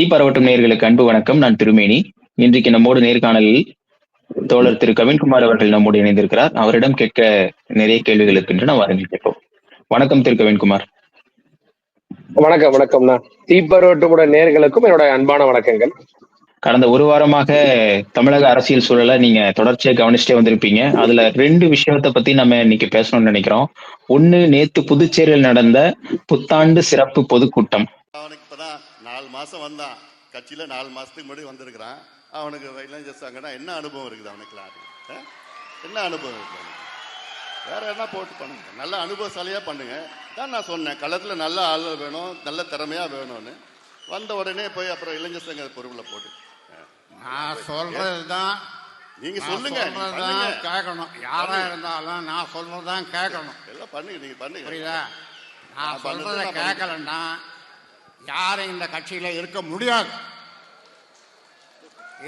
தீப்பரவட்டும் நேர்களுக்கு அன்பு வணக்கம். நான் திருமேனி. இன்றைக்கு நம்மோடு நேர்காணலில் தோழர் திரு கவின்குமார் அவர்கள் நம்மோடு இணைந்திருக்கிறார். அவரிடம் கேட்க நிறைய கேள்விகள் இருக்கின்றன. வாருங்கள் கேட்போம். வணக்கம் திரு கவின்குமார். வணக்கம் வணக்கம்ண்ணா. தீப்பரவட்டுமுட நேர்களுக்கும் என்னோட அன்பான வணக்கங்கள். கடந்த ஒரு வாரமாக தமிழக அரசியல் சூழலை நீங்க தொடர்ச்சியா கவனிச்சுட்டே வந்திருப்பீங்க. அதுல ரெண்டு விஷயத்தை பத்தி நம்ம இன்னைக்கு பேசணும்னு நினைக்கிறோம். ஒண்ணு நேத்து புதுச்சேரியில் நடந்த புத்தாண்டு சிறப்பு பொதுக்கூட்டம். அவனுக்கு இப்பதான் நாலு மாசம் வந்தான். கட்சியில நாலு மாசத்துக்கு முன்னாடி வந்திருக்கிறான். அவனுக்கு என்ன அனுபவம் இருக்குது அவனுக்குலாம் ஆ? என்ன அனுபவம் இருக்கு அவனுக்கு? வேற என்ன போட்டு பண்ணுங்க? நல்ல அனுபவசாலியா பண்ணுங்க. தான் நான் சொன்னேன் களத்துல நல்ல ஆள் வேணும் நல்ல திறமையா வேணும்னு. வந்த உடனே போய் அப்புறம் இளைஞர் சங்க பொறுப்புல போட்டு. நான் நீங்க நான் சொல்லுங்க நீங்க பண்ணுங்க. கேட்கணும். யாரா இருந்தாலும் நான் சொல்றதுதான் கேட்கணும். எல்லாம் பண்ணுங்க நீங்க பண்ணுங்க. புரியுதா? நான் சொல்றத கேட்கலன்னா யாரும் இந்த கட்சியில இருக்க முடியாது.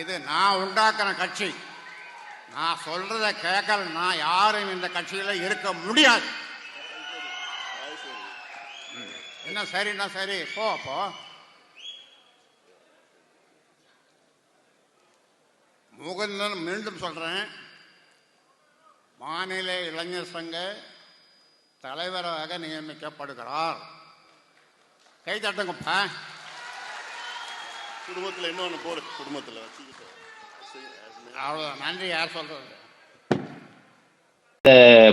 இது நான் உண்டாக்குற கட்சி. நான் சொல்றத கேட்கலன்னா யாரும் இந்த கட்சியில இருக்க முடியாது. என்ன சரிண்ணா சரி? போ அப்போ முகந்தன் மீண்டும் சொல்றேன். மாநில இளைஞர் சங்க தலைவராக நியமிக்கப்படுகிறார். கை தட்டுங்கப்பா. குடும்பத்தில் இன்னொன்று போடு குடும்பத்தில் வச்சுக்கிட்டு. அவ்வளோ நன்றி யார் சொல்றது?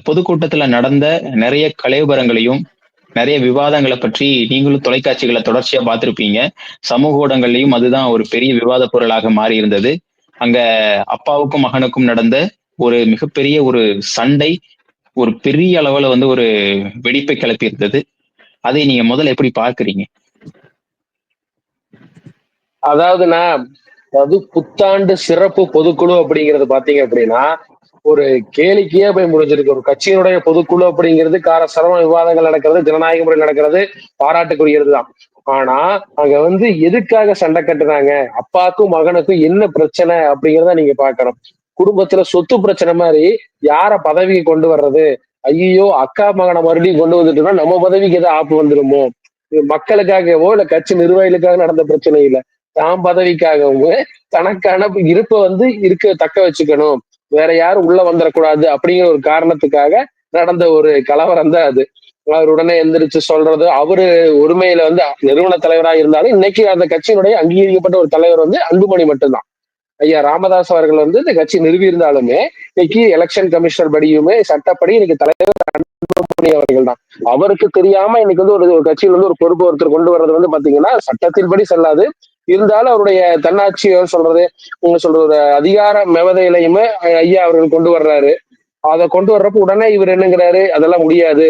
பொதுக்கூட்டத்துல நடந்த நிறைய கலைபரங்களையும் நிறைய விவாதங்களை பற்றி நீங்களும் தொலைக்காட்சிகளை தொடர்ச்சியா பார்த்திருப்பீங்க. சமூக ஊடகங்கள்லயும் அதுதான் ஒரு பெரிய விவாத பொருளாக மாறி இருந்தது அங்க அப்பாவுக்கும் மகனுக்கும் நடந்த ஒரு மிகப்பெரிய ஒரு சண்டை ஒரு பெரிய அளவுல வந்து ஒரு வெடிப்பை கிளப்பி இருந்தது அதை நீங்க முதல்ல எப்படி பார்க்கறீங்க? அதாவதுண்ணா அதாவது புத்தாண்டு சிறப்பு பொதுக்குழு அப்படிங்கிறது பாத்தீங்க அப்படின்னா ஒரு கேளிக்கையே போய் முடிஞ்சிருக்கு. ஒரு கட்சியினுடைய பொதுக்குழு அப்படிங்கிறது கார விவாதங்கள் நடக்கிறது ஜனநாயக முறை நடக்கிறது பாராட்டுக்குரியது தான் ஆனா அங்க வந்து எதுக்காக சண்டை கட்டுறாங்க? அப்பாக்கும் மகனுக்கும் என்ன பிரச்சனை அப்படிங்கிறத நீங்க பாக்கணும் குடும்பத்துல சொத்து பிரச்சனை மாதிரி யார பதவிக்கு கொண்டு வர்றது? ஐயோ அக்கா மகனை மறுபடியும் கொண்டு வந்துட்டோம்னா நம்ம பதவிக்கு ஏதாவது ஆப்பு வந்துருமோ? மக்களுக்காகவோ இல்ல கட்சி நிர்வாகிகளுக்காக நடந்த பிரச்சனை இல்ல. தாம் பதவிக்காகவும் தனக்கான இருப்பை வந்து இருக்க தக்க வச்சுக்கணும். வேற யாரும் உள்ள வந்துடக்கூடாது அப்படிங்கிற ஒரு காரணத்துக்காக நடந்த ஒரு கலவரம் தான் அது. அவர் உடனே எந்திரிச்சு சொல்றது அவரு ஒருமையில வந்து நிறுவன தலைவராக இருந்தாலும் இன்னைக்கு அந்த கட்சியினுடைய அங்கீகரிக்கப்பட்ட ஒரு தலைவர் வந்து அன்புமணி மட்டும்தான். ஐயா ராமதாஸ் அவர்கள் வந்து இந்த கட்சி நிறுவி இருந்தாலுமே இன்னைக்கு எலெக்ஷன் கமிஷனர் படியுமே சட்டப்படி இன்னைக்கு தலைவர் அன்புமணி அவர்கள் தான். அவருக்கு தெரியாம இன்னைக்கு வந்து ஒரு ஒரு கட்சியில் வந்து ஒரு பொறுப்பு ஒருத்தர் கொண்டு வர்றது வந்து பாத்தீங்கன்னா சட்டத்தின்படி செல்லாது. இருந்தாலும் அவருடைய தன்னாட்சி சொல்றது உங்க சொல்ற ஒரு அதிகார மெவதையிலையுமே ஐயா அவர்கள் கொண்டு வர்றாரு. அதை கொண்டு வர்றப்ப உடனே இவர் என்னங்கிறாரு அதெல்லாம் முடியாது.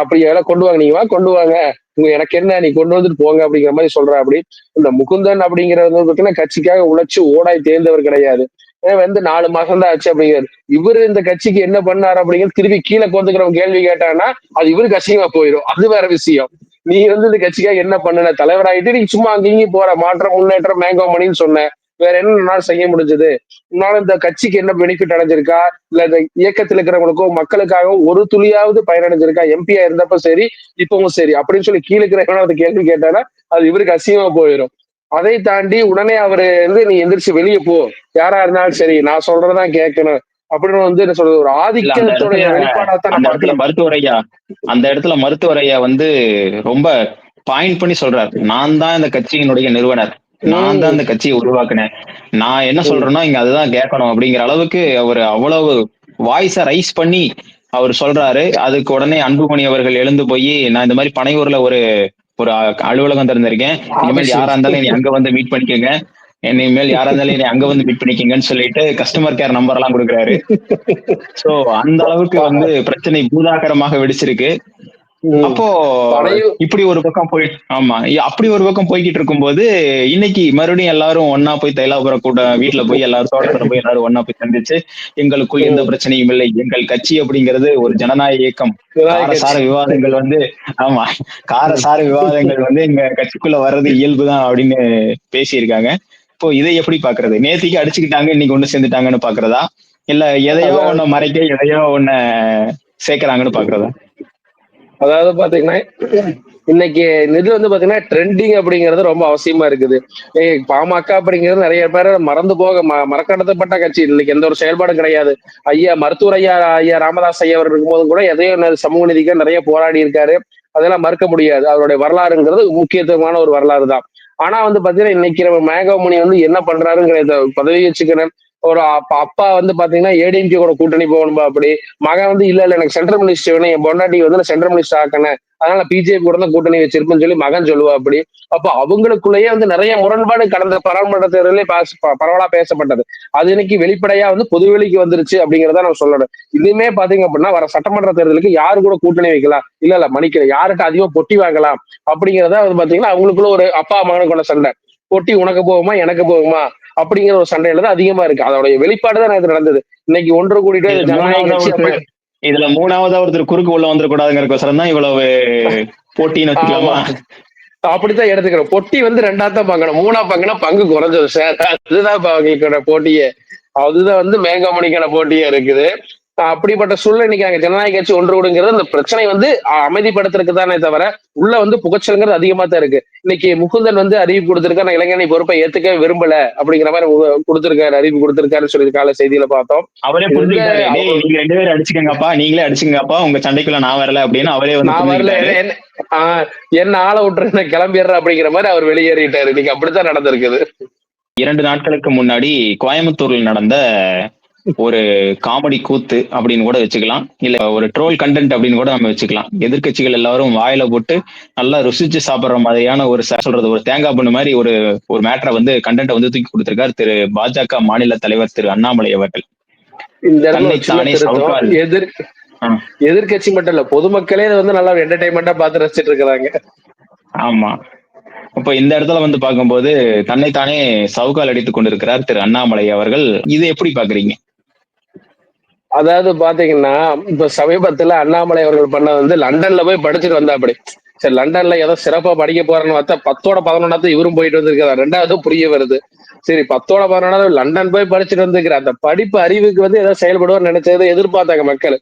அப்படி எல்லாம் கொண்டு வாங்க. நீங்க வா கொண்டு வாங்க. உங்க எனக்கு என்ன நீ கொண்டு வந்துட்டு போங்க அப்படிங்கிற மாதிரி சொல்ற அப்படி. இந்த முகுந்தன் அப்படிங்கிறது வந்து கட்சிக்காக உழைச்சு ஓடாய் தேர்ந்தவர் கிடையாது. ஏன் வந்து நாலு மாசம் தான் ஆச்சு அப்படிங்கிறது இவரு இந்த கட்சிக்கு என்ன பண்ணாரு அப்படிங்கிறது திருப்பி கீழே கொண்டுக்கிறவங்க கேள்வி கேட்டாங்கன்னா அது இவரு அசிங்கமா போயிடும் அது வேற விஷயம். நீ வந்து இந்த கட்சிக்காக என்ன பண்ணுன? தலைவராகிட்டு நீ சும்மா அங்கேயும் போற மாற்றம் முன்னேற்றம் மேங்கோ மணின்னு சொன்ன. வேற என்ன செய்ய முடிஞ்சது? உன்னால இந்த கட்சிக்கு என்ன பெனிஃபிட் அடைஞ்சிருக்கா? இல்ல இந்த இயக்கத்தில் இருக்கிறவங்களுக்கோ மக்களுக்காக ஒரு துளியாவது பயனடைஞ்சிருக்கா? எம்பியா இருந்தப்ப சரி இப்பவும் சரி. அப்படின்னு சொல்லி கீழே இருக்கிறவன அந்த கேள்வி கேட்டானா அது இவருக்கு அசிங்கமா போயிடும் அதை தாண்டி உடனே அவரு வந்து நீ எந்திரிச்சு வெளியே போ. யாரா இருந்தாலும் சரி நான் சொல்றதான் கேட்கணும். அப்படின்னு வந்து என்ன சொல்றது ஒரு இல்ல, அந்த இடத்துல- தான் அந்த இடத்துல பார்க்கிறேன் மருத்துவர் ஐயா அந்த இடத்துல மருத்துவர் ஐயா வந்து ரொம்ப பாயிண்ட் பண்ணி சொல்றாரு. நான் தான் இந்த கட்சியினுடைய நிறுவனர். நான் தான் இந்த கட்சியை உருவாக்குனேன். நான் என்ன சொல்றேனோ இங்க அதுதான் கேட்கணும் அப்படிங்கிற அளவுக்கு அவர் அவ்வளவு வாய்ஸ ரைஸ் பண்ணி அவர் சொல்றாரு. அதுக்கு உடனே அன்புமணி அவர்கள் எழுந்து போய் நான் இந்த மாதிரி பனையூர்ல ஒரு ஒரு அலுவலகம் திறந்திருக்கேன். இனிமேல் யாரா இருந்தாலும் அங்க வந்து மீட் பண்ணிக்கோங்க. இனிமேல் யாரா இருந்தாலும் நீ அங்க வந்து மீட் பண்ணிக்கங்கன்னு சொல்லிட்டு கஸ்டமர் கேர் நம்பர் எல்லாம் கொடுக்குறாரு சோ அந்த அளவுக்கு வந்து பிரச்சனை பூதாகரமாக வெடிச்சிருக்கு. அப்போ இப்படி ஒரு பக்கம் போய் ஆமா அப்படி ஒரு பக்கம் போய்கிட்டு இருக்கும்போது இன்னைக்கு மறுபடியும் எல்லாரும் ஒன்னா போய் தைலாபுரம் கூட வீட்டுல போய் எல்லாரும் தோட்டத்துல போய் எல்லாரும் ஒன்னா போய் சந்திச்சு எங்களுக்குள் எந்த. பிரச்சனையும் இல்லை எங்கள் கட்சி அப்படிங்கிறது ஒரு ஜனநாயக இயக்கம் காரசார. விவாதங்கள் வந்து ஆமா காரசார விவாதங்கள் வந்து எங்க கட்சிக்குள்ள வர்றது இயல்புதான் அப்படின்னு பேசியிருக்காங்க இப்போ இதை எப்படி பாக்குறது நேத்திக்கு அடிச்சுக்கிட்டாங்க இன்னைக்கு ஒண்ணு சேர்ந்துட்டாங்கன்னு பாக்குறதா இல்ல எதையோ. ஒண்ண மறைக்க எதையோ ஒண்ண சேர்க்கறாங்கன்னு பாக்குறதா அதாவது பாத்தீங்கன்னா இன்னைக்கு இது வந்து பாத்தீங்கன்னா ட்ரெண்டிங் அப்படிங்கிறது ரொம்ப அவசியமா இருக்குது. பாமக அப்படிங்கிறது நிறைய பேர் மறந்து போக மறக்கடத்தப்பட்ட கட்சி. இன்னைக்கு எந்த ஒரு செயல்பாடும் கிடையாது. ஐயா மருத்துவர் ஐயா ஐயா ராமதாஸ் ஐயா அவர் இருக்கும்போதும் கூட எதையோ சமூக நீதிக்காக நிறைய போராடி இருக்காரு. அதெல்லாம் மறுக்க முடியாது. அவருடைய வரலாறுங்கிறது முக்கியத்துவமான ஒரு வரலாறு தான். ஆனா வந்து பாத்தீங்கன்னா இன்னைக்கு நம்ம மேகமணி வந்து என்ன பண்றாருங்கிற பதவி வச்சுக்கிறேன். ஒரு அப்பா அப்பா வந்து பாத்தீங்கன்னா ஏடிஎம்கே கூட கூட்டணி போகணும்பா அப்படி. மகன் வந்து இல்ல இல்ல எனக்கு சென்ட்ரல் மினிஸ்டர் வேணும். என் பொண்டாட்டி வந்து நான் சென்ட்ரல் மினிஸ்டர் ஆக்கினேன் அதனால பிஜேபி கூட தான் கூட்டணி வச்சிருப்பேன்னு சொல்லி மகன் சொல்லுவா அப்படி. அப்ப அவங்களுக்குள்ளேயே வந்து நிறைய முரண்பாடு கடந்த பாராளுமன்ற தேர்தலே பரவலா பேசப்பட்டது. அது இன்னைக்கு வெளிப்படையா வந்து பொதுவெளிக்கு வந்துருச்சு அப்படிங்கறத நான் சொல்லணும் இதுவுமே பாத்தீங்க அப்படின்னா வர சட்டமன்ற தேர்தலுக்கு யாரு கூட கூட்டணி வைக்கலாம்? இல்ல இல்ல மன்னிக்கல யாருக்கு அதிகமா பொட்டி வாங்கலாம்? அப்படிங்கறத வந்து பாத்தீங்கன்னா அவங்களுக்குள்ள ஒரு அப்பா மகனுக்குள்ள சண்டை. பொட்டி உனக்கு போகுமா எனக்கு போகுமா? அப்படிங்கிற ஒரு சண்டையில தான் அதிகமா இருக்கு. அதோடைய வெளிப்பாடு தான் இது நடந்தது. இன்னைக்கு ஒன்று கூடிட்டு ஜனநாயக இதுல மூணாவதா ஒருத்தர் குறுக்கு உள்ள வந்துடக்கூடாதுங்கிறக்கோசரம் தான் இவ்வளவு போட்டின்னு வச்சுக்கலாமா அப்படித்தான் எடுத்துக்கிறோம். பொட்டி வந்து ரெண்டா தான் பங்கணும் மூணா பங்குனா பங்கு குறைஞ்சது சார். அதுதான் இப்ப அவங்களுக்கான போட்டியே. அதுதான் வந்து மேங்கமணிக்கான போட்டியே இருக்குது. அப்படிப்பட்ட சூழ்நிலை இன்னைக்கு அங்க ஜனநாயக கட்சி ஒன்று விடுங்கிறது அந்த பிரச்சனை வந்து அமைதிப்படுத்துறதுக்கு தானே தவிர உள்ள வந்து புகச்சல்ங்கிறது அதிகமா தான் இருக்கு. இன்னைக்கு முகுந்தன் வந்து அறிவிப்பு கொடுத்திருக்காரு நான் இளைஞனை பொறுப்பை ஏத்துக்க விரும்பல அப்படிங்கிற மாதிரி கொடுத்திருக்காரு அறிவிப்பு கொடுத்திருக்காருன்னு சொல்லி கால செய்தியில பார்த்தோம். அவரே நீங்க ரெண்டு பேரும் அடிச்சுக்கங்கப்பா நீங்களே அடிச்சுங்கப்பா உங்க சண்டைக்குள்ள நான் வரல அப்படின்னு அவரே வந்து நான் வரல என்ன ஆஹ் என்ன ஆளை விட்டுரு நான் கிளம்பிடுறேன் அப்படிங்கிற மாதிரி அவர் வெளியேறிட்டாரு. இன்னைக்கு அப்படித்தான் நடந்திருக்குது. இரண்டு நாட்களுக்கு முன்னாடி கோயம்புத்தூர்ல நடந்த ஒரு காமெடி கூத்து அப்படின்னு கூட வச்சுக்கலாம். இல்ல ஒரு ட்ரோல் கண்டென்ட் அப்படின்னு கூட நம்ம வச்சுக்கலாம். எதிர்க்கட்சிகள் எல்லாரும் வாயில போட்டு நல்லா ருசிச்சு சாப்பிடுற மாதிரியான ஒரு சொல்றது ஒரு தேங்காய் பண்ணு மாதிரி ஒரு ஒரு மேட்டரை வந்து கண்டென்ட்டை வந்து தூக்கி கொடுத்திருக்காரு திரு பாஜக மாநில தலைவர் திரு அண்ணாமலை அவர்கள். எதிர். எதிர்கட்சி மட்டும் இல்ல பொதுமக்களே வந்து நல்லா என்டர்டைன்மெண்டா பார்த்து ரசிச்சிட்டு இருக்கிறாங்க. ஆமா. அப்ப இந்த இடத்துல வந்து பார்க்கும்போது தன்னைத்தானே சவுக்கால் அடித்துக் கொண்டிருக்கிறார் திரு அண்ணாமலை அவர்கள். இதை எப்படி பாக்குறீங்க அதாவது பாத்தீங்கன்னா இப்ப சமீபத்துல அண்ணாமலை அவர்கள் பண்ண வந்து லண்டன்ல போய் படிச்சுட்டு வந்தா அப்படி சரி லண்டன்ல ஏதோ சிறப்பா படிக்க போறேன்னு பார்த்தா பத்தோட பதினொன்னாவது இவரும் போயிட்டு வந்திருக்காரு ரெண்டாவது புரிய வருது. சரி பத்தோட பதினொன்னாவது லண்டன் போய் படிச்சுட்டு வந்திருக்கிற அந்த படிப்பு அறிவுக்கு வந்து ஏதோ செயல்படுவார் நினைச்சதை எதிர்பார்த்தாங்க மக்கள்.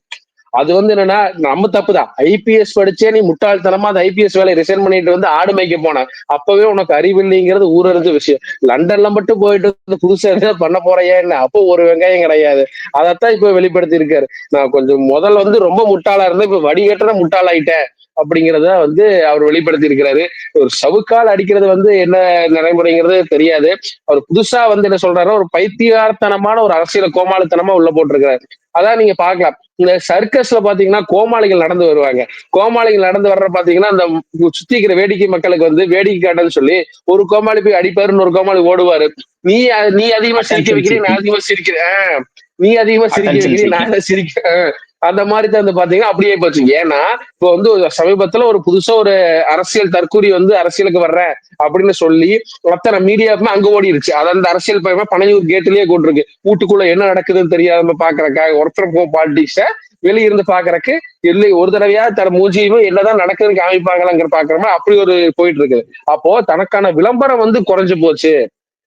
அது வந்து என்னன்னா நம்ம தப்பு தான் ஐபிஎஸ் படிச்சே நீ முட்டாள்தனமா அந்த ஐபிஎஸ் வேலையை ரிசைன் பண்ணிட்டு வந்து ஆடு மேய்க்க போன. அப்பவே உனக்கு அறிவு இல்லைங்கிறது ஊரறிஞ்ச விஷயம். லண்டன்ல மட்டும் போயிட்டு வந்து புதுசா எதாவது பண்ண போறையா என்ன? அப்போ ஒரு வெங்காயம் கிடையாது. அதைத்தான் இப்ப வெளிப்படுத்தி இருக்காரு நான் கொஞ்சம் முதல்ல வந்து ரொம்ப முட்டாளா இருந்தேன். இப்ப வடிகட்டுற முட்டாளாயிட்டேன் அப்படிங்கிறத வந்து அவர் வெளிப்படுத்தி இருக்கிறாரு ஒரு சவுக்கால் அடிக்கிறது வந்து என்ன நடைமுறைங்கிறது தெரியாது. அவர் புதுசா வந்து என்ன சொல்றாருன்னா ஒரு பைத்தியார்த்தனமான ஒரு அரசியல கோமாளித்தனமா உள்ள போட்டிருக்கிறாரு. அதான் நீங்க பார்க்கலாம். இந்த சர்க்கஸ்ல பாத்தீங்கன்னா கோமாளிகள் நடந்து வருவாங்க. கோமாளிகள் நடந்து வர்ற பாத்தீங்கன்னா அந்த சுத்தி இருக்கிற வேடிக்கை மக்களுக்கு வந்து வேடிக்கை காட்டன்னு சொல்லி ஒரு கோமாளி போய் அடிப்பாருன்னு ஒரு கோமாளி ஓடுவாரு. நீ நீ அதிகமா சிரிக்க வைக்கிறீ நான் அதிகமா சிரிக்கிறேன். நீ அதிகமா சிரிக்க வைக்கிறீ நான் சிரிக்க ஆஹ், அந்த மாதிரி தான் வந்து பாத்தீங்கன்னா அப்படியே போச்சு. ஏன்னா இப்போ வந்து சமீபத்துல ஒரு புதுசா ஒரு அரசியல் தற்கூரி வந்து அரசியலுக்கு வர்றேன் அப்படின்னு சொல்லி அத்தனை மீடியாவுமே அங்க ஓடிருச்சு. அது அந்த அரசியல் பயமா பனையூர் கேட்டிலேயே கொண்டிருக்கு. வீட்டுக்குள்ள என்ன நடக்குதுன்னு தெரியாம பாக்குறக்காக ஒர்க் ஃப்ரம் ஹோம் பாலிடிக்ஸ வெளியிருந்து பாக்குறக்கு இல்லை ஒரு தடவையா தன் மூஞ்சியுமே என்னதான் நடக்குதுன்னு காமிப்பாங்களாங்கிற பாக்குற மாதிரி அப்படி ஒரு போயிட்டு இருக்குது. அப்போ தனக்கான விளம்பரம் வந்து குறைஞ்சு போச்சு.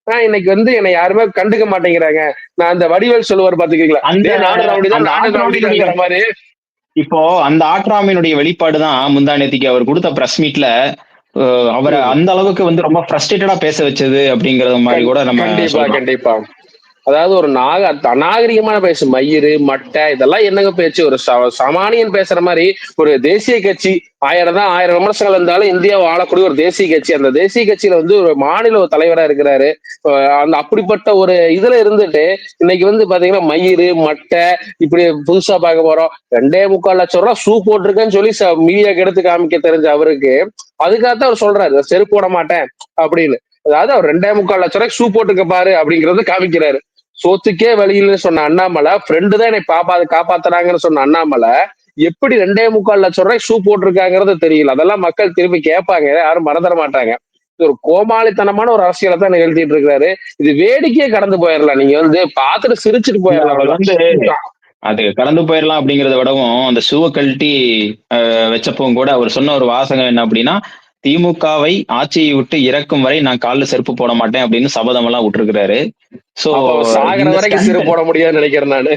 ஆஹ் இன்னைக்கு வந்து என்னை யாருமே கண்டுக்க மாட்டேங்கிறாங்க. நான் அந்த வடிவேல் சொல்லுவார் பாத்துக்கீங்களா? மாதிரி. இப்போ அந்த ஆற்றாமையினுடைய வெளிப்பாடு தான் முந்தா நேத்திக்கு அவர் கொடுத்த பிரஸ் மீட்ல அவரை. அந்த அளவுக்கு வந்து ரொம்ப ஃப்ரஸ்ட்ரேட்டடா பேச வச்சது அப்படிங்கறது மாதிரி கூட நம்ம கண்டிப்பா கண்டிப்பா. அதாவது ஒரு நாக அநாகரிகமான பேசு மயிறு மட்டை இதெல்லாம் என்னங்க பேச்சு? ஒரு ச- பேசுற மாதிரி ஒரு தேசிய கட்சி ஆயிரம் தான் ஆயிரம் விமர்சனங்கள் இருந்தாலும் இந்தியாவை ஆளக்கூடிய ஒரு தேசிய கட்சி. அந்த தேசிய கட்சியில வந்து ஒரு மாநில தலைவரா இருக்கிறாரு. அந்த அப்படிப்பட்ட ஒரு இதுல இருந்துட்டு இன்னைக்கு வந்து பாத்தீங்கன்னா மயிறு மட்டை இப்படி புதுசா பார்க்க போறோம். ரெண்டே முக்கால் லட்சம் ரூபாய் ஷூ போட்டிருக்கேன்னு சொல்லி மீடியாக்கு எடுத்து காமிக்க தெரிஞ்ச அவருக்கு அதுக்காகத்தான் அவர் சொல்றாரு செருப்பு போட மாட்டேன் அப்படின்னு. அதாவது அவர் ரெண்டே முக்கால் லட்சம் ரூபாய் ஷூ போட்டுக்க பாரு அப்படிங்கறத காமிக்கிறாரு. சோத்துக்கே வழியில்னு சொன்ன அண்ணாமலை ஃப்ரெண்டு தான் என்னை பாப்பா காப்பாத்துறாங்கன்னு சொன்ன அண்ணாமலை எப்படி ரெண்டே முக்கால் லட்சம் ரூபாய் ஷூ போட்டிருக்காங்கிறது தெரியல. அதெல்லாம் மக்கள் திரும்பி கேட்பாங்க யாரும் மறந்துட மாட்டாங்க. இது ஒரு கோமாளித்தனமான ஒரு அரசியலை தான் நிகழ்த்திட்டு இருக்காரு. இது வேடிக்கையே கடந்து போயிடலாம். நீங்க வந்து பார்த்துட்டு சிரிச்சுட்டு போயிடலாம். அவர் வந்து அது கடந்து போயிடலாம் அப்படிங்கறத விடவும் அந்த ஷூவை கழட்டி வச்சப்பவும் கூட அவர் சொன்ன ஒரு வாசகம் என்ன அப்படின்னா திமுகவை ஆட்சியை விட்டு இறக்கும் வரை நான் கால்ல செருப்பு போட மாட்டேன் அப்படின்னு சபதம் எல்லாம் விட்டுருக்கிறாரு சோ சாகிற வரைக்கும் சிறு போட முடியாதுன்னு நினைக்கிறேன் நானு.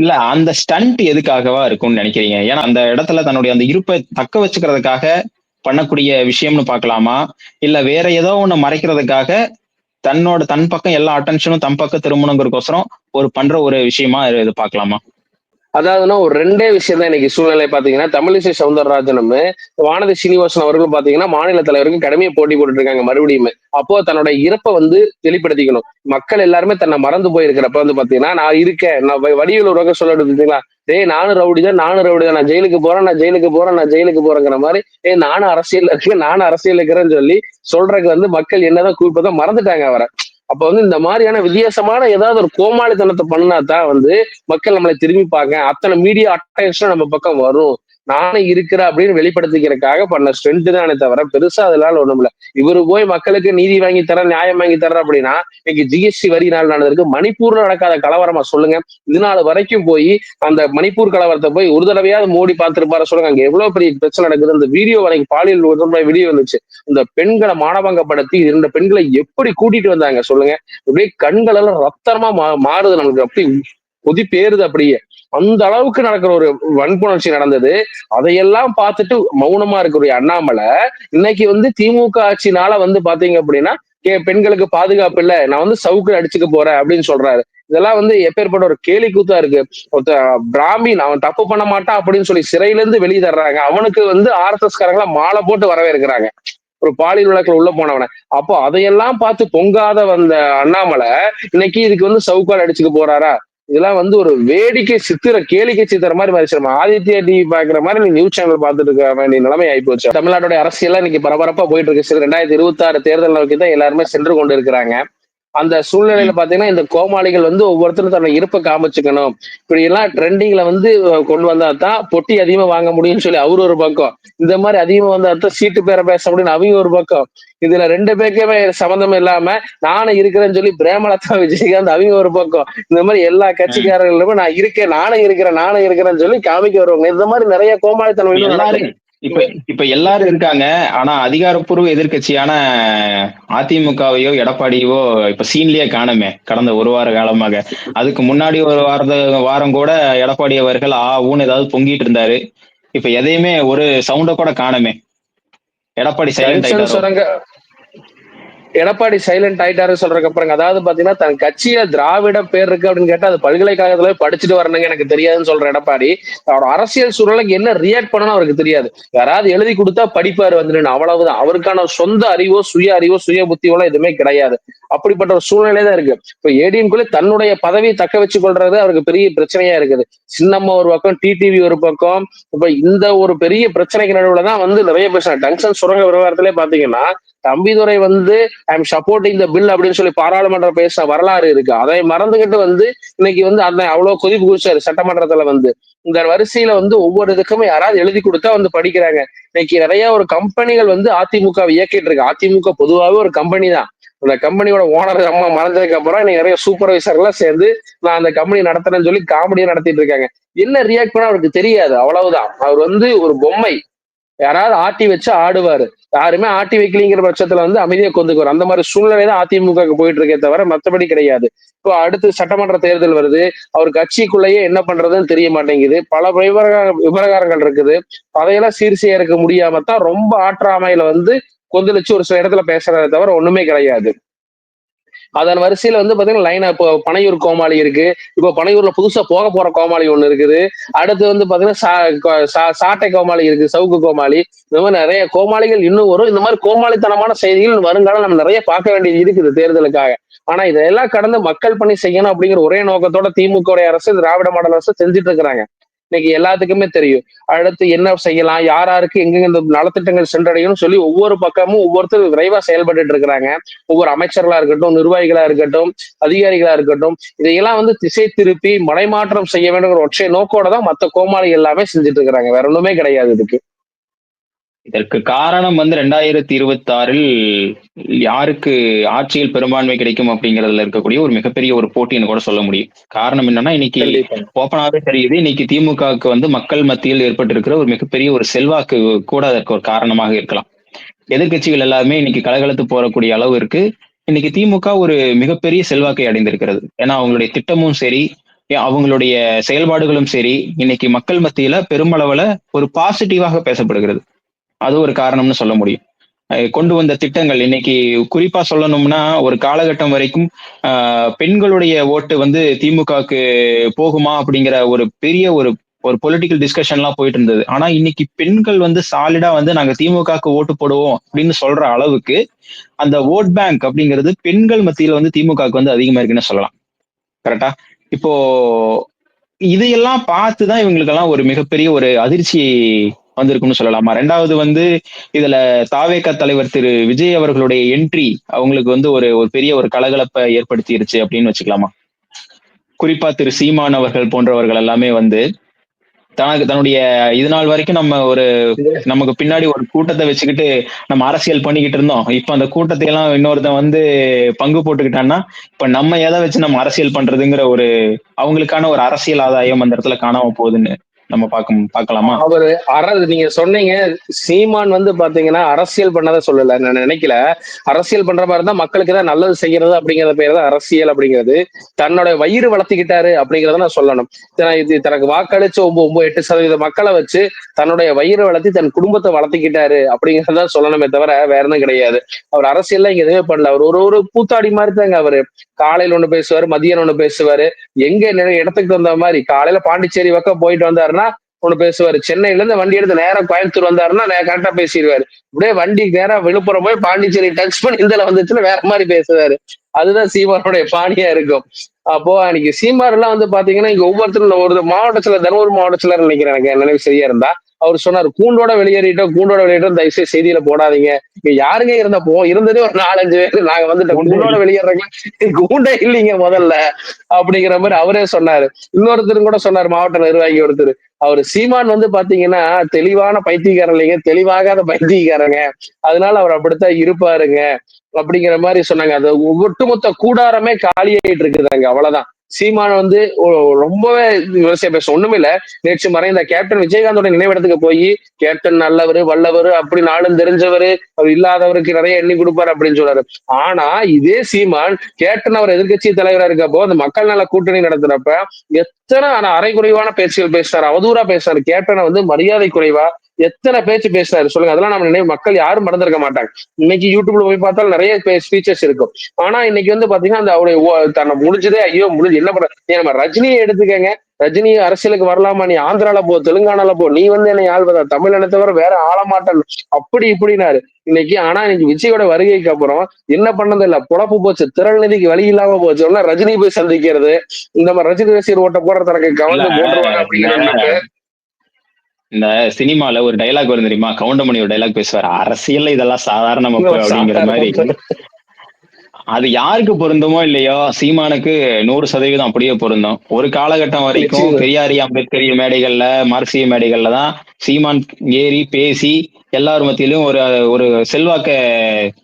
இல்ல அந்த ஸ்டண்ட் எதுக்காகவா இருக்கும்னு நினைக்கிறீங்க? ஏன்னா அந்த இடத்துல தன்னுடைய அந்த இருப்பை தக்க வச்சுக்கிறதுக்காக பண்ணக்கூடிய விஷயம்னு பார்க்கலாமா? இல்ல வேற ஏதோ ஒண்ணு மறைக்கிறதுக்காக தன்னோட தன் பக்கம் எல்லா அட்டென்ஷனும் தன் பக்கம் திரும்பணுங்கிறதுக்கோசரம் ஒரு பண்ற ஒரு விஷயமா இது பார்க்கலாமா? அதாவதுன்னா ஒரு ரெண்டே விஷயம் தான் இன்னைக்கு சூழ்நிலை பாத்தீங்கன்னா தமிழிசை சவுந்தரராஜனும் வானதி சீனிவாசன் அவர்களும் பாத்தீங்கன்னா மாநில தலைவருக்கு கடமையை போட்டி போட்டுட்டு இருக்காங்க மறுபடியும். அப்போ தன்னோட இறப்பை வந்து வெளிப்படுத்திக்கணும். மக்கள் எல்லாருமே தன்னை மறந்து போயிருக்கிறப்ப வந்து பாத்தீங்கன்னா நான் இருக்கேன். நான் வ- வடிவேலு உலக சொல்ல டேய் நானும் ரவுடி தான் நானும் ரவுடி தான் நான் ஜெயிலுக்கு போறேன் நான் ஜெயிலுக்கு போறேன் நான் ஜெயிலுக்கு போறேங்கிற மாதிரி ஏய் நானும் அரசியல் இருக்கேன் நானும் அரசியல் இருக்கிறேன்னு சொல்லி சொல்றதுக்கு வந்து மக்கள் என்னதான் கூப்பிட்டதான் மறந்துட்டாங்க அவரை. அப்ப வந்து இந்த மாதிரியான வித்தியாசமான ஏதாவது ஒரு கோமாளித்தனத்தை பண்ணா தான் வந்து மக்கள் நம்மளை திரும்பி பார்க்க அத்தனை மீடியா அட்டென்ஷன் நம்ம பக்கம் வரும். நானும் இருக்கிறேன் அப்படின்னு வெளிப்படுத்திக்கிறதுக்காக பண்ண ஸ்ட்ரென்த் தானே தவிர பெருசா அதனால ஒண்ணும் இல்ல. இவரு போய் மக்களுக்கு நீதி வாங்கி தர நியாயம் வாங்கி தர அப்படின்னா இன்னைக்கு ஜிஎஸ்டி வரி நாள் நடந்திருக்கு. மணிப்பூர்ல நடக்காத கலவரமா சொல்லுங்க. இது நாள் வரைக்கும் போய் அந்த மணிப்பூர் கலவரத்தை போய் ஒரு தடவையாவது மோடி பார்த்திருப்பாரு சொல்லுங்க. அங்க எவ்வளவு பெரிய பிரச்சனை நடக்குது. அந்த வீடியோ வரைக்கும் பாலியல் ஒரு வீடியோ வந்துச்சு. இந்த பெண்களை மானபங்கப்படுத்தி இரண்டு பெண்களை எப்படி கூட்டிட்டு வந்தாங்க சொல்லுங்க. அப்படியே கண்கள் எல்லாம் ரத்தனமா மா மாறுது நமக்கு. அப்படி கொதி பேருது அப்படியே. அந்த அளவுக்கு நடக்கிற ஒரு வன்புணர்ச்சி நடந்தது. அதையெல்லாம் பார்த்துட்டு மௌனமா இருக்கக்கூடிய அண்ணாமலை இன்னைக்கு வந்து திமுக ஆட்சினால வந்து பாத்தீங்க அப்படின்னா கே பெண்களுக்கு பாதுகாப்பு இல்ல நான் வந்து சவுக்கு அடிச்சுக்க போறேன் அப்படின்னு சொல்றாரு. இதெல்லாம் வந்து எப்பேற்பட்ட ஒரு கேலி கூத்தா இருக்கு. ஒருத்த பிராமின் அவன் தப்பு பண்ண மாட்டான் அப்படின்னு சொல்லி சிறையில இருந்து வெளியே தர்றாங்க. அவனுக்கு வந்து ஆர்எஸ்எஸ் காரங்களா மாலை போட்டு வரவேற்கிறாங்க. ஒரு பாலியல் வழக்குல உள்ள போனவன. அப்போ அதையெல்லாம் பார்த்து பொங்காத வந்த அண்ணாமலை இன்னைக்கு இதுக்கு வந்து சவுக்கால் அடிச்சுக்க போறாரா? இதெல்லாம் வந்து ஒரு வேடிக்கை சித்திர கேளிக்கை சித்திர மாதிரி மாதிரி நம்ம ஆதித்யா டிவி பாக்குற மாதிரி நீ நியூஸ் சேனல் பார்த்துட்டு இருக்க வேண்டிய நிலைமை ஆகி போச்சு தமிழ்நாட்டோட அரசியல் இன்னைக்கு பரபரப்பா போயிட்டு இருக்கு. சரி ரெண்டாயிரத்தி இருபத்தி ஆறு தேர்தல் நோக்கி தான் எல்லாருமே சென்று கொண்டு இருக்கிறாங்க அந்த சூழ்நிலையில பாத்தீங்கன்னா இந்த கோமாளிகள் வந்து ஒவ்வொருத்தரும் தன்னோட இருப்பை காமிச்சுக்கணும். இப்படி எல்லாம் ட்ரெண்டிங்ல வந்து கொண்டு வந்தா தான் பொட்டி அதிகமா வாங்க முடியும்னு சொல்லி அவர் ஒரு பக்கம். இந்த மாதிரி அதிகமா வந்தா தான் சீட்டு பேர பேச முடியும்னு அவங்க ஒரு பக்கம். இதுல ரெண்டு பேருக்குமே சம்மந்தம் இல்லாம நானும் இருக்கிறேன்னு சொல்லி பிரேமலதா விஜயகாந்த் அவங்க ஒரு பக்கம். இந்த மாதிரி எல்லா கட்சிக்காரர்களுமே நான் இருக்கேன் நானும் இருக்கிறேன் நானும் இருக்கிறேன்னு சொல்லி காமிக்க வருவாங்க. இந்த மாதிரி நிறைய கோமாளித்தனம் இப்ப இப்ப எல்லாரும் இருக்காங்க. ஆனா அதிகாரப்பூர்வ எதிர்க்கட்சியான அதிமுகவையோ எடப்பாடியோ இப்ப சீன்லயே காணுமே கடந்த ஒரு வார காலமாக. அதுக்கு முன்னாடி ஒரு வார வாரம் கூட எடப்பாடி அவர்கள் ஆ ஊன்னு ஏதாவது பொங்கிட்டு இருந்தாரு. இப்ப எதையுமே ஒரு சவுண்ட கூட காணுமே. எடப்பாடி சைலண்ட் எடப்பாடி சைலண்ட் ஆயிட்டாரு சொல்றதுக்கு அப்புறம் அதாவது பாத்தீங்கன்னா தன் கட்சியில திராவிட பேர் இருக்கு அப்படின்னு கேட்டா அது பல்கலைக்கழகத்துல படிச்சுட்டு வரணுங்க எனக்கு தெரியாதுன்னு சொல்ற எடப்பாடி அவரோட அரசியல் சூழலுக்கு என்ன ரியாக்ட் பண்ணணும் அவருக்கு தெரியாது. யாராவது எழுதி கொடுத்தா படிப்பாரு வந்துட்டு அவ்வளவுதான். அவருக்கான சொந்த அறிவோ சுய அறிவோ சுய புத்தியோ எதுவுமே கிடையாது. அப்படிப்பட்ட ஒரு சூழ்நிலை தான் இருக்கு. இப்ப ஏடிஎம்குள்ள தன்னுடைய பதவியை தக்க வச்சு கொள்றது அவருக்கு பெரிய பிரச்சனையா இருக்குது. சின்னம்மா ஒரு பக்கம் டிடிவி ஒரு பக்கம். இப்ப இந்த ஒரு பெரிய பிரச்சனைக்கு நடுவுல தான் வந்து நிறைய பேசுறாங்க டங்ஷன் சுரங்க விவகாரத்திலே பாத்தீங்கன்னா தம்பிதுரை வந்து I am supporting the bill அப்படின்னு சொல்லி பாராளுமன்றம் பேசின வரலாறு இருக்கு. அதை மறந்துகிட்டு வந்து இன்னைக்கு வந்து அந்த அவ்வளவு கொதிப்பு குடிச்சாரு சட்டமன்றத்துல வந்து. இந்த வரிசையில வந்து ஒவ்வொரு இதுக்குமே யாராவது எழுதி கொடுத்தா வந்து படிக்கிறாங்க. இன்னைக்கு நிறைய ஒரு கம்பெனிகள் வந்து அதிமுக இயக்கிட்டு இருக்கு அதிமுக பொதுவாகவே ஒரு கம்பெனி தான். அந்த கம்பெனியோட ஓனர் அம்மா மறைஞ்சதுக்கு அப்புறம் இன்னைக்கு நிறைய சூப்பர்வைசர்லாம் சேர்ந்து நான் அந்த கம்பெனி நடத்துறேன்னு சொல்லி காமெடியா நடத்திட்டு இருக்காங்க. என்ன ரியாக்ட் பண்ண அவருக்கு தெரியாது. அவ்வளவுதான். அவர் வந்து ஒரு பொம்மை. யாராவது ஆட்டி வச்சு ஆடுவாரு. யாருமே ஆட்டி வைக்கலிங்கிற பட்சத்துல வந்து அமைதியை கொண்டுக்குவார். அந்த மாதிரி சூழ்நிலை தான் அதிமுக போயிட்டு இருக்கே தவிர மத்தபடி கிடையாது. இப்போ அடுத்து சட்டமன்ற தேர்தல் வருது. அவர் கட்சிக்குள்ளேயே என்ன பண்றதுன்னு தெரிய மாட்டேங்குது. பல விவரக விவகாரங்கள் இருக்குது. அதையெல்லாம் சீர் செய்ய இருக்க முடியாம தான் ரொம்ப ஆற்றாமையில வந்து கொந்தளிச்சு ஒரு சில இடத்துல பேசுறதே தவிர ஒண்ணுமே கிடையாது. அதன் வரிசையில வந்து பாத்தீங்கன்னா லைனா இப்போ பனையூர் கோமாளி இருக்கு. இப்போ பனையூர்ல புதுசா போக போற கோமாளி ஒண்ணு இருக்குது. அடுத்து வந்து பாத்தீங்கன்னா சா- சா- சாட்டை கோமாளி இருக்கு சவுக்கு கோமாளி. இந்த மாதிரி நிறைய கோமாளிகள் இன்னும் வரும். இந்த மாதிரி கோமாளித்தனமான செய்திகள் வருங்காலம் நம்ம நிறைய பார்க்க வேண்டியது இருக்குது தேர்தலுக்காக. ஆனா இதெல்லாம் கடந்து மக்கள் பணி செய்யணும் அப்படிங்கிற ஒரே நோக்கத்தோட திமுக அரசு திராவிட மாடல் அரசு செஞ்சுட்டு இருக்கிறாங்க. இன்னைக்கு எல்லாத்துக்குமே தெரியும். அடுத்து என்ன செய்யலாம் யார் யாருக்கு எங்கெங்க இந்த நலத்திட்டங்கள் சென்றடையும் சொல்லி ஒவ்வொரு பக்கமும் ஒவ்வொருத்தர் விரைவா செயல்பட்டு இருக்கிறாங்க. ஒவ்வொரு அமைச்சர்களா இருக்கட்டும் நிர்வாகிகளா இருக்கட்டும் அதிகாரிகளா இருக்கட்டும் இதையெல்லாம் வந்து திசை திருப்பி மடைமாற்றம் செய்ய வேண்டும் ஒற்றை நோக்கோட தான் மத்த கோமாளி எல்லாமே செஞ்சுட்டு இருக்கிறாங்க. வேற ஒண்ணுமே கிடையாது இதுக்கு. இதற்கு காரணம் வந்து ரெண்டாயிரத்தி இருபத்தி ஆறில் யாருக்கு ஆட்சியில் பெரும்பான்மை கிடைக்கும் அப்படிங்கறதுல இருக்கக்கூடிய ஒரு மிகப்பெரிய ஒரு போட்டின்னு கூட சொல்ல முடியும். காரணம் என்னன்னா இன்னைக்கு ஓப்பனாவே தெரியுது இன்னைக்கு திமுகவுக்கு வந்து மக்கள் மத்தியில் ஏற்பட்டிருக்கிற ஒரு மிகப்பெரிய ஒரு செல்வாக்கு கூட அதற்கு ஒரு காரணமாக இருக்கலாம். எதிர்க்கட்சிகள் எல்லாமே இன்னைக்கு கலகலத்து போறக்கூடிய அளவு இருக்கு. இன்னைக்கு திமுக ஒரு மிகப்பெரிய செல்வாக்கை அடைந்திருக்கிறது. ஏன்னா அவங்களுடைய திட்டமும் சரி அவங்களுடைய செயல்பாடுகளும் சரி இன்னைக்கு மக்கள் மத்தியில பெருமளவுல ஒரு பாசிட்டிவாக பேசப்படுகிறது. அது ஒரு காரணம்னு சொல்ல முடியும். கொண்டு வந்த திட்டங்கள் இன்னைக்கு குறிப்பா சொல்லணும்னா ஒரு காலகட்டம் வரைக்கும் பெண்களுடைய ஓட்டு வந்து திமுகவுக்கு போகுமா அப்படிங்கிற ஒரு பெரிய ஒரு ஒரு பொலிட்டிக்கல் டிஸ்கஷன்லாம் போயிட்டு இருந்தது. ஆனா இன்னைக்கு பெண்கள் வந்து சாலிடா வந்து நாங்க திமுகவுக்கு ஓட்டு போடுவோம் அப்படின்னு சொல்ற அளவுக்கு அந்த ஓட் பேங்க் அப்படிங்கிறது பெண்கள் மத்தியில வந்து திமுகவுக்கு வந்து அதிகமா இருக்குன்னு சொல்லலாம். கரெக்டா இப்போ இதையெல்லாம் பார்த்துதான் இவங்களுக்கெல்லாம் ஒரு மிகப்பெரிய ஒரு அதிர்ச்சி வந்திருக்குன்னு சொல்லலாமா? ரெண்டாவது வந்து இதுல தாவேக தலைவர் திரு விஜய் அவர்களுடைய என்ட்ரி அவங்களுக்கு வந்து ஒரு ஒரு பெரிய ஒரு கலகலப்பை ஏற்படுத்திருச்சு அப்படின்னு வச்சுக்கலாமா? குறிப்பா திரு சீமான் அவர்கள் போன்றவர்கள் எல்லாமே வந்து தனக்கு தன்னுடைய இது நாள் வரைக்கும் நம்ம ஒரு நமக்கு பின்னாடி ஒரு கூட்டத்தை வச்சுக்கிட்டு நம்ம அரசியல் பண்ணிக்கிட்டு இருந்தோம். இப்ப அந்த கூட்டத்தை எல்லாம் இன்னொருத்தன் வந்து பங்கு போட்டுக்கிட்டான்னா இப்ப நம்ம எதை வச்சு நம்ம அரசியல் பண்றதுங்கிற ஒரு அவங்களுக்கான ஒரு அரசியல் ஆதாயம் அந்த இடத்துல காணாம போகுதுன்னு நம்ம பார்க்க பார்க்கலாமா? அவரு அற நீங்க சொன்னீங்க சீமான் வந்து பாத்தீங்கன்னா அரசியல் பண்ணதை சொல்லல நான் நினைக்கல. அரசியல் பண்ற மாதிரி இருந்தா மக்களுக்கு தான் நல்லது செய்யறது அப்படிங்கிற பேர் தான் அரசியல் அப்படிங்கிறது. தன்னோட வயிறு வளர்த்திக்கிட்டாரு அப்படிங்கறத நான் சொல்லணும். இது தனக்கு வாக்களிச்ச ஒன்பது ஒன்பது எட்டு சதவீத மக்களை வச்சு தன்னுடைய வயிறு வளர்த்தி தன் குடும்பத்தை வளர்த்திக்கிட்டாரு அப்படிங்கறத சொல்லணுமே தவிர வேற எதுவும் கிடையாது. அவர் அரசியல்ல இங்க எதுவுமே பண்ணல. அவர் ஒரு ஒரு கூத்தாடி மாதிரி தாங்க அவரு. காலையில ஒண்ணு பேசுவாரு மதியம் ஒண்ணு பேசுவாரு. எங்க நிறைய இடத்துக்கு தகுந்த மாதிரி காலையில பாண்டிச்சேரி பக்கம் போயிட்டு வந்தாருன்னா ஒண்ணு பேசுவாரு. சென்னையில இருந்து வண்டி எடுத்து நேரா கோயம்புத்தூர் வந்தாருன்னா கரெக்டா பேசிடுவாரு அப்படியே வண்டி நேரா விழுப்புரம் போய் பாண்டிச்சேரி டச் பண்ணி இதுல வந்துச்சுன்னா வேற மாதிரி பேசுவாரு. அதுதான் சீமானுடைய பாணியா இருக்கும். அப்போ அன்னைக்கு சீமார் எல்லாம் வந்து பாத்தீங்கன்னா இங்க ஒவ்வொருத்தரும் ஒரு மாவட்டத்துல தருமபுரி மாவட்டத்துல நினைக்கிறேன் எனக்கு நினைவு சரியா இருந்தா. அவர் சொன்னார் கூண்டோட வெளியேறிட்டோம் கூண்டோட வெளியேறோம் தயவுசெய்து செய்தியில போடாதீங்க. இங்க யாருங்க இருந்தப்போ இருந்ததே ஒரு நாலஞ்சு பேர் நாங்க வந்துட்டோம். கூண்டோட வெளியேறீங்க கூண்டே இல்லைங்க முதல்ல அப்படிங்கிற மாதிரி அவரே சொன்னாரு. இன்னொருத்தரும் கூட சொன்னார் மாவட்ட நிர்வாகி ஒருத்தர். அவர் சீமான் வந்து பாத்தீங்கன்னா தெளிவான பைத்தியக்காரன் இல்லைங்க தெளிவாகாத பைத்தியக்காரங்க. அதனால அவர் அப்படித்தான் இருப்பாருங்க அப்படிங்கிற மாதிரி சொன்னாங்க. அது ஒட்டுமொத்த கூடாரமே காலியாயிட்டு இருக்குதாங்க அவ்வளவுதான். சீமான் வந்து ரொம்பவே விவசாய பேச ஒண்ணுமே இல்ல நேற்று மறைந்த கேப்டன் விஜயகாந்தோட நினைவிடத்துக்கு போய் கேப்டன் நல்லவர் வல்லவர் அப்படி நாளும் தெரிஞ்சவர் அவர் இல்லாதவருக்கு நிறைய எண்ணி கொடுப்பாரு அப்படின்னு சொல்றாரு. ஆனா இதே சீமான் கேப்டன் அவர் எதிர்க்கட்சி தலைவரா இருக்கப்போ அந்த மக்கள் நல கூட்டணி நடத்துறப்ப எத்தனை ஆனா அரைக்குறைவான பேச்சுகள் பேசினார் அவதூறா பேசினார் கேப்டனை வந்து மரியாதை குறைவா எத்தனை பேச்சு பேசுறாரு சொல்லுங்க. அதெல்லாம் நம்ம நினைவு மக்கள் யாரும் மறந்துருக்க மாட்டாங்க. இன்னைக்கு யூடியூப்ல போய் பார்த்தாலும் நிறைய ஸ்பீச்சஸ் இருக்கும். ஆனா இன்னைக்கு வந்து பாத்தீங்கன்னா அந்த அவருடைய தன்னை முடிஞ்சதே ஐயோ முடிஞ்சு என்ன பண்ற நம்ம ரஜினியை எடுத்துக்கங்க. ரஜினி அரசியலுக்கு வரலாமா? நீ ஆந்திரால போ தெலுங்கானால போ நீ வந்து என்னை ஆள்வதா தமிழனை தவிர வேற ஆள மாட்டேன். அப்படி இப்படினாரு இன்னைக்கு ஆனா இன்னைக்கு விஜயோட வருகைக்கு அப்புறம் என்ன பண்ணது இல்ல. புழப்பு போச்சு. திரள் நிதிக்கு வழி இல்லாம போச்சு ரஜினி போய் சந்திக்கிறது. இந்த மாதிரி ரஜினி ரசிகர் ஓட்ட போற தனக்கு கவர்ந்து போட்டுருவாங்க அப்படிங்கிற இந்த சினிமால ஒரு டைலாக் வரும் தெரியுமா? கவுண்டமணி ஒரு டைலாக் பேசுவார். அரசியல்ல இதெல்லாம் சாதாரண அப்படிங்கிற மாதிரி. அது யாருக்கு பொருந்துமோ இல்லையோ சீமானுக்கு நூறு சதவீதம் அப்படியே பொருந்தும். ஒரு காலகட்டம் வரைக்கும். பெரியாரி அம்பேத்கரிய மேடைகள்ல மார்க்சிய மேடைகள்ல தான் சீமான் ஏறி பேசி எல்லார் மத்தியிலும் ஒரு ஒரு செல்வாக்க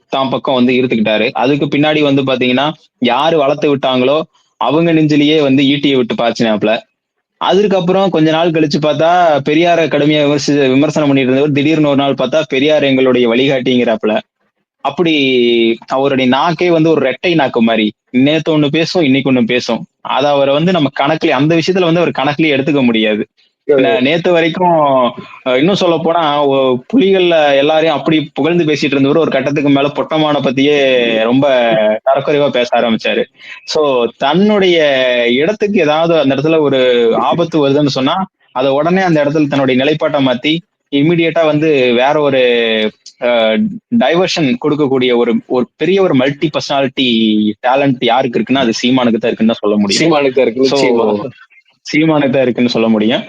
தாம் பக்கம் வந்து இருத்துக்கிட்டாரு அதுக்கு பின்னாடி வந்து பாத்தீங்கன்னா யாரு வளர்த்து விட்டாங்களோ அவங்க நெஞ்சிலேயே வந்து ஈட்டியை விட்டு பாய்ச்சினாப்ல அதுக்கப்புறம் கொஞ்ச நாள் கழிச்சு பார்த்தா பெரியார கடுமையா விமர்சி விமர்சனம் பண்ணிட்டு இருந்தவர் திடீர்னு ஒரு நாள் பார்த்தா பெரியார் எங்களுடைய வழிகாட்டிங்கிறாப்புல அப்படி அவருடைய நாக்கே வந்து ஒரு ரெட்டை நாக்கு மாதிரி. நேத்து ஒண்ணு பேசும் இன்னைக்கு ஒண்ணு பேசும் அத அவரை வந்து நம்ம கணக்குல அந்த விஷயத்துல வந்து அவர் கணக்குலயே எடுத்துக்க முடியாது. நேத்து வரைக்கும் இன்னும் சொல்ல போனா புலிகள்ல எல்லாரையும் அப்படி புகழ்ந்து பேசிட்டு இருந்தவர் ஒரு கட்டத்துக்கு மேல பொட்டமான பத்தியே ரொம்ப தரக்குறைவா பேச ஆரம்பிச்சாரு. சோ தன்னுடைய இடத்துக்கு ஏதாவது அந்த இடத்துல ஒரு ஆபத்து வருதுன்னு சொன்னா அதை உடனே அந்த இடத்துல தன்னுடைய நிலைப்பாட்டை மாத்தி இமிடியேட்டா வந்து வேற ஒரு டைவர்ஷன் கொடுக்கக்கூடிய ஒரு ஒரு பெரிய ஒரு மல்டி பர்சனாலிட்டி டேலண்ட் யாருக்கு இருக்குன்னா அது சீமானுக்கு தான் இருக்குன்னு சொல்ல முடியும். சீமானுக்கு இருக்கு சீமானுக்கு தான் இருக்குன்னு சொல்ல முடியும்.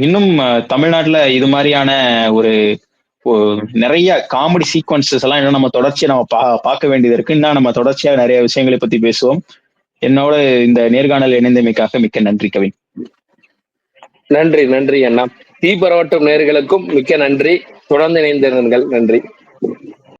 இன்னும் தமிழ்நாட்டுல இது மாதிரியான ஒரு ஒரு நிறைய காமெடி சீக்வன்சஸ் எல்லாம் இன்னும் நம்ம தொடர்ச்சியா நம்ம பா பார்க்க வேண்டியது இருக்கு. இன்னும் நம்ம தொடர்ச்சியா நிறைய விஷயங்களை பத்தி பேசுவோம். என்னோட இந்த நேர்காணல் இணைந்தமைக்காக மிக்க நன்றி கவின். நன்றி நன்றி அண்ணா. தீபரவட்டும் நேர்களுக்கும் மிக்க நன்றி. தொடர்ந்து இணைந்திருங்கள். நன்றி.